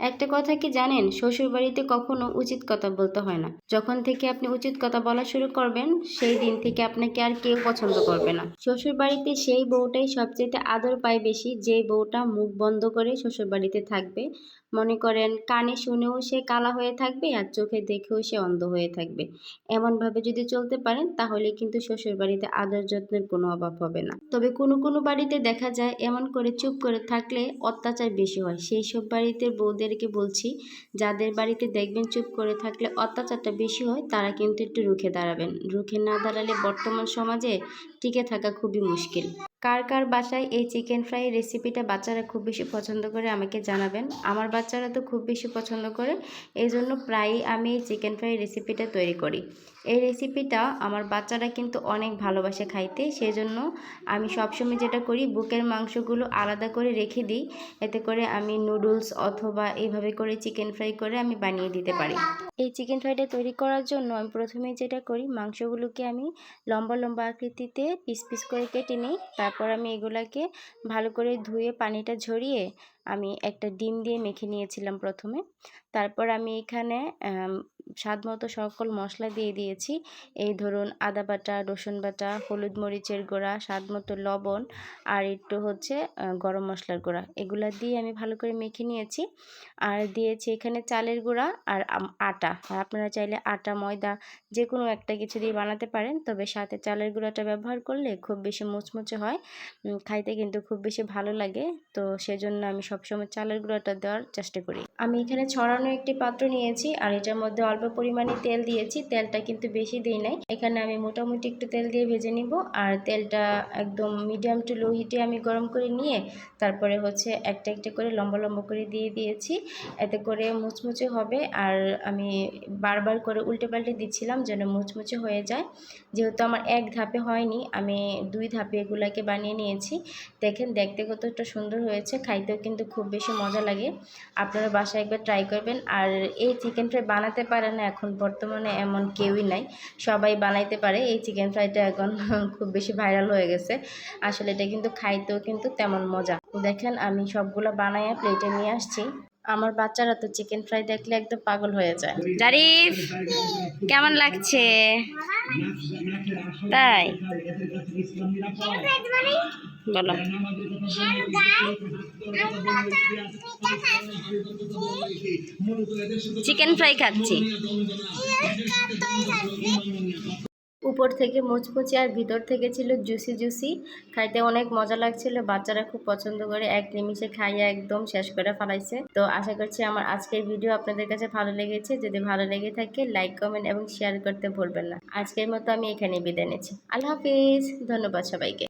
একটা কথা কি জানেন? শ্বশুর বাড়িতে কখনো উচিত কথা বলতে হয় না। যখন থেকে আপনি উচিত কথা বলা শুরু করবেন, সেই দিন থেকে আপনাকে আর কেউ পছন্দ করবে না। শ্বশুর বাড়িতে সেই বউটাই সবচেয়ে আদর পায় বেশি, যে বউটা মুখ বন্ধ করে শ্বশুর বাড়িতে থাকবে। মনে করেন, কানে শুনেও সে কালা হয়ে থাকবে আর চোখে দেখেও সে অন্ধ হয়ে থাকবে। এমনভাবে যদি চলতে পারেন, তাহলে কিন্তু শ্বশুর বাড়িতে আদর যত্নের কোনো অভাব হবে না। তবে কোনো কোনো বাড়িতে দেখা যায়, এমন করে চুপ করে থাকলে অত্যাচার বেশি হয়। সেই সব বাড়িতে বউদেরকে বলছি, যাদের বাড়িতে দেখবেন চুপ করে থাকলে অত্যাচারটা বেশি হয়, তারা কিন্তু একটু রুখে দাঁড়াবেন। রুখে না দাঁড়ালে বর্তমান সমাজে টিকে থাকা খুবই মুশকিল। কার কার বাসায় এই চিকেন ফ্রাই রেসিপিটা বাচ্চারা খুব বেশি পছন্দ করে আমাকে জানাবেন। আমার বাচ্চারা তো খুব বেশি পছন্দ করে এই জন্য প্রায়ই আমি এই চিকেন ফ্রাই রেসিপিটা তৈরি করি। এই রেসিপিটা আমার বাচ্চারা কিন্তু অনেক ভালোবাসে খাইতে সেই জন্য আমি সবসময় যেটা করি, বুকের মাংসগুলো আলাদা করে রেখে দিই। এতে করে আমি নুডলস অথবা এইভাবে করে চিকেন ফ্রাই করে আমি বানিয়ে দিতে পারি। এই চিকেন ফ্রাইটা তৈরি করার জন্য আমি প্রথমে যেটা করি, মাংসগুলোকে আমি লম্বা লম্বা আকৃতিতে পিস পিস করে কেটে নিই। তারপর আমি এগুলাকে ভালো করে ধুয়ে পানিটা ঝরিয়ে আমি একটা ডিম দিয়ে মেখে নিয়েছিলাম প্রথমে। তারপর আমি এখানে স্বাদ মতো সকল মশলা দিয়ে দিয়েছি। এই ধরুন আদা বাটা, রসুন বাটা, হলুদ মরিচের গুঁড়া, স্বাদ মতো লবণ আর একটু হচ্ছে গরম মশলার গুঁড়া। এগুলা দিয়ে আমি ভালো করে মেখে নিয়েছি। আর দিয়েছি এখানে চালের গুঁড়া আর আটা। আর আপনারা চাইলে আটা, ময়দা যে কোনো একটা কিছু দিয়ে বানাতে পারেন। তবে সাথে চালের গুঁড়াটা ব্যবহার করলে খুব বেশি মুচমুচে হয়। খাইতে কিন্তু খুব বেশি ভালো লাগে। তো সেজন্য আমি সবসময় চালের গুঁড়াটা দেওয়ার চেষ্টা করি। আমি এখানে ছড়ানো একটি পাত্র নিয়েছি আর এটার মধ্যে অল্প পরিমাণে তেল দিয়েছি। তেলটা কিন্তু বেশি দিই নাই। এখানে আমি মোটামুটি একটু তেল দিয়ে ভেজে নিব আর তেলটা একদম মিডিয়াম টু লো হিটে আমি গরম করে নিয়ে তারপরে হচ্ছে একটা একটা করে লম্বা লম্বা করে দিয়ে দিয়েছি। এতে করে মুচমুচে হবে আর আমি বারবার করে উল্টে পাল্টে দিচ্ছিলাম যেন মুচমুচে হয়ে যায়। যেহেতু আমার এক ধাপে হয়নি, আমি দুই ধাপে এগুলাকে বানিয়ে নিয়েছি। দেখেন, দেখতে কতটা সুন্দর হয়েছে। খাইতেও কিন্তু খুব বেশি মজা লাগে। আপনারা বাসায় একবার ট্রাই করবেন। আর এই চিকেন ফ্রাই বানাতে পারে না এখন বর্তমানে এমন কেউই নাই। সবাই বানাইতে পারে। এই চিকেন ফ্রাইটা এখন খুব বেশি ভাইরাল হয়ে গেছে। আসলে এটা কিন্তু খাইতেও কিন্তু তেমন মজা। দেখেন আমি সবগুলো বানাইয়া প্লেটে নিয়ে আসছি। আমার বাচ্চারা তো চিকেন ফ্রাই দেখলে একদম পাগল হয়ে যায়। জারিফ, কেমন লাগছে? তাই? বলো। চিকেন ফ্রাই খাচ্ছি। উপর থেকে মুচমুচে আর ভিতর থেকে ছিল জুসি জুসি। খাইতে অনেক মজা লাগছিল, বাচ্চারা খুব পছন্দ করে। এক নিমিষে খাইয়ে একদম শেষ করে ফেলাইছে। তো আশা করছি আমার আজকের ভিডিও আপনাদের কাছে ভালো লেগেছে। যদি ভালো লেগে থাকে লাইক কমেন্ট এবং শেয়ার করতে ভুলবেন না। আজকের মতো আমি এখানে বিদায় নিচ্ছি। আল্লাহ হাফিজ। ধন্যবাদ সবাইকে।